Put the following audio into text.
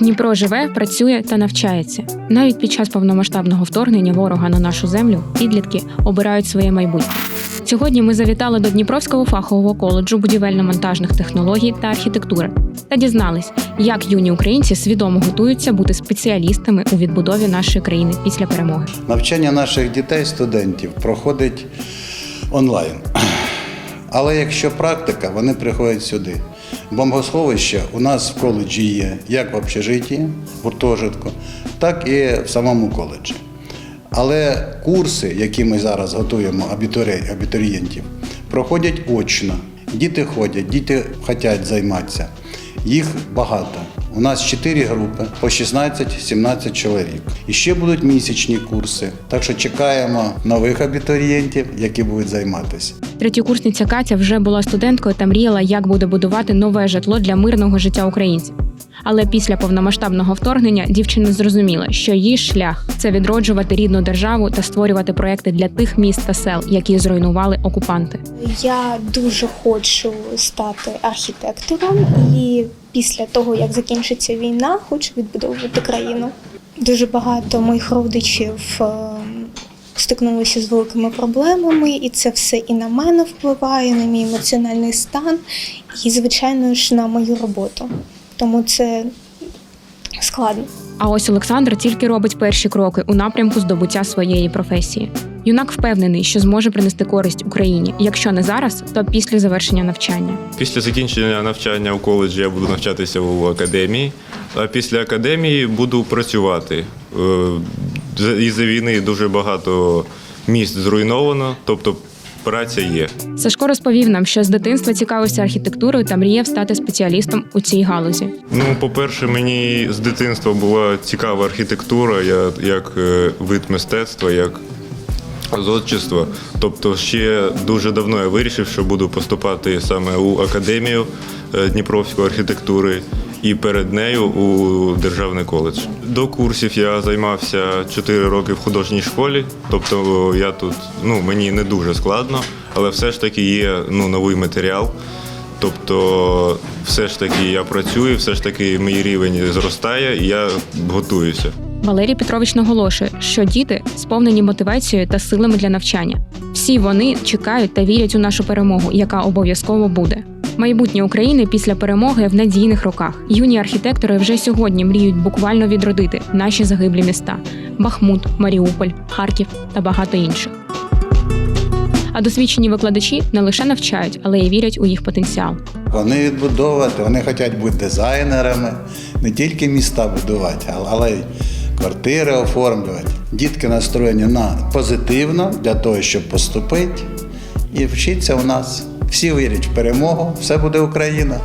Дніпро живе, працює та навчається. Навіть під час повномасштабного вторгнення ворога на нашу землю підлітки обирають своє майбутнє. Сьогодні ми завітали до Дніпровського фахового коледжу будівельно-монтажних технологій та архітектури та дізнались, як юні українці свідомо готуються бути спеціалістами у відбудові нашої країни після перемоги. Навчання наших дітей, студентів проходить онлайн. Але якщо практика, вони приходять сюди. Бомбосховище у нас в коледжі є як в общежитті, в гуртожитку, так і в самому коледжі. Але курси, які ми зараз готуємо абітурієнтів, проходять очно. Діти ходять, діти хочуть займатися. Їх багато. У нас 4 групи по 16-17 чоловік. І ще будуть місячні курси. Так що чекаємо нових абітурієнтів, які будуть займатися. Третьокурсниця Катя вже була студенткою та мріяла, як буде будувати нове житло для мирного життя українців. Але після повномасштабного вторгнення дівчина зрозуміла, що її шлях це відроджувати рідну державу та створювати проекти для тих міст та сел, які зруйнували окупанти. Я дуже хочу стати архітектором, і після того, як закінчиться війна, хочу відбудовувати країну. Дуже багато моїх родичів е, стикнулися з великими проблемами, і це все і на мене впливає, на мій емоціональний стан, і, звичайно ж, на мою роботу. Тому це складно. А ось Олександр тільки робить перші кроки у напрямку здобуття своєї професії. Юнак впевнений, що зможе принести користь Україні. Якщо не зараз, то після завершення навчання. Після закінчення навчання у коледжі я буду навчатися у академії, а після академії буду працювати. Е, Із-за війни дуже багато міст зруйновано, тобто праця є. Сашко розповів нам, що з дитинства цікавився архітектурою та мріяв стати спеціалістом у цій галузі. Ну, по-перше, мені з дитинства була цікава архітектура, я, як е, вид мистецтва, як зодчество. Тобто, ще дуже давно я вирішив, що буду поступати саме у академію е, Дніпровської архітектури і перед нею у державний коледж. До курсів я займався 4 роки в художній школі, тобто я тут ну мені не дуже складно, але все ж таки є ну новий матеріал. Тобто, все ж таки я працюю, все ж таки мій рівень зростає, і я готуюся. Валерій Петрович наголошує, що діти сповнені мотивацією та силами для навчання. Всі вони чекають та вірять у нашу перемогу, яка обов'язково буде. Майбутнє України після перемоги в надійних руках. Юні архітектори вже сьогодні мріють буквально відродити наші загиблі міста: Бахмут, Маріуполь, Харків та багато інших. А досвідчені викладачі не лише навчають, але й вірять у їх потенціал. Вони відбудовувати, вони хочуть бути дизайнерами, не тільки міста будувати, але й квартири оформлювати. Дітки настроєні на позитивно для того, щоб поступити і вчитися у нас. Всі вірять в перемогу, все буде Україна.